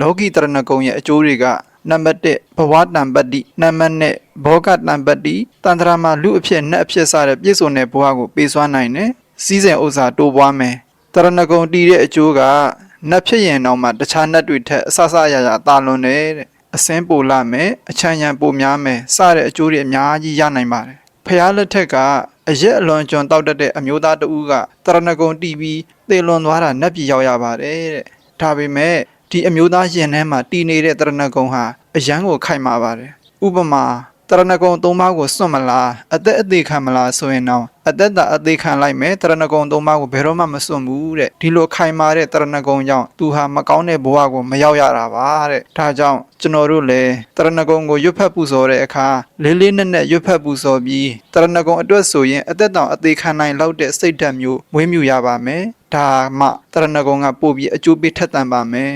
လောကီတရဏဂုံရဲ့အကျိုးတွေကနံပါတ်1ဘဝတံပတ္တိနံပါတ်2ဘောဂတံပတ္တိတန္တရာမှာလူအဖြစ်နတ်အဖြစ်စတဲ့ပြည့်စုံတဲ့ဘဝကိုပေးစွမ်းနိုင်တယ်စီးစိမ်ဥစ္စာတိုးပွားမယ်တရဏဂုံတည်တဲ့အကျိုးကနတ်ဖြစ်ရင်တော့မှတခြားနတ်တွေထက်အဆအဆအရာရာတာလွန်တယ်တဲ့အစင်းပိုလာမယ်အချမ်းရံပိုများမယ်စတဲ့အကျိုးတွေအများကြီးရနိုင်ပါတယ်ဖျားလက်ထက်ကအရက်အလွန်ကျွံတောက်တတ်တဲ့အမျိုးသားတဦးကတရဏဂုံတီးပြီးသေလွန်သွားတာနတ်ပြည်ရောက်ရပါတယ်တဲ့ဒါပေမဲ့ ဒီအမျိုးသားရင်ထဲမှာတည်နေတဲ့တရဏဂုံဟာအယံကိုခိုက်မာပါတယ်ဥပမာတရဏဂုံသုံးပါးကိုစွန့်မလားအသက်အသေးခံမလားဆိုရင်တော့အသက်တာအသေးခံလိုက်မယ်တရဏဂုံသုံးပါးကိုဘယ်တော့မှမစွန့်ဘူးတဲ့ဒီလိုခိုင်မာတဲ့တရဏဂုံကြောင့်သူဟာမကောင်းတဲ့ဘဝကိုမရောက်ရတာပါတဲ့ဒါကြောင့်ကျွန်တော်တို့လည်းတရဏဂုံကိုရွတ်ဖက်ပူဇော်တဲ့အခါလေးလေးနက်နက်ရွတ်ဖက်ပူဇော်ပြီးတရဏဂုံအတွက်ဆိုရင်အသက်တောင်အသေးခံနိုင်လောက်တဲ့စိတ်ဓာတ်မျိုးမွေးမြူရပါမယ်ဒါမှတရဏဂုံကပို့ပြီးအကျိုးပေးထက်သန်ပါမယ်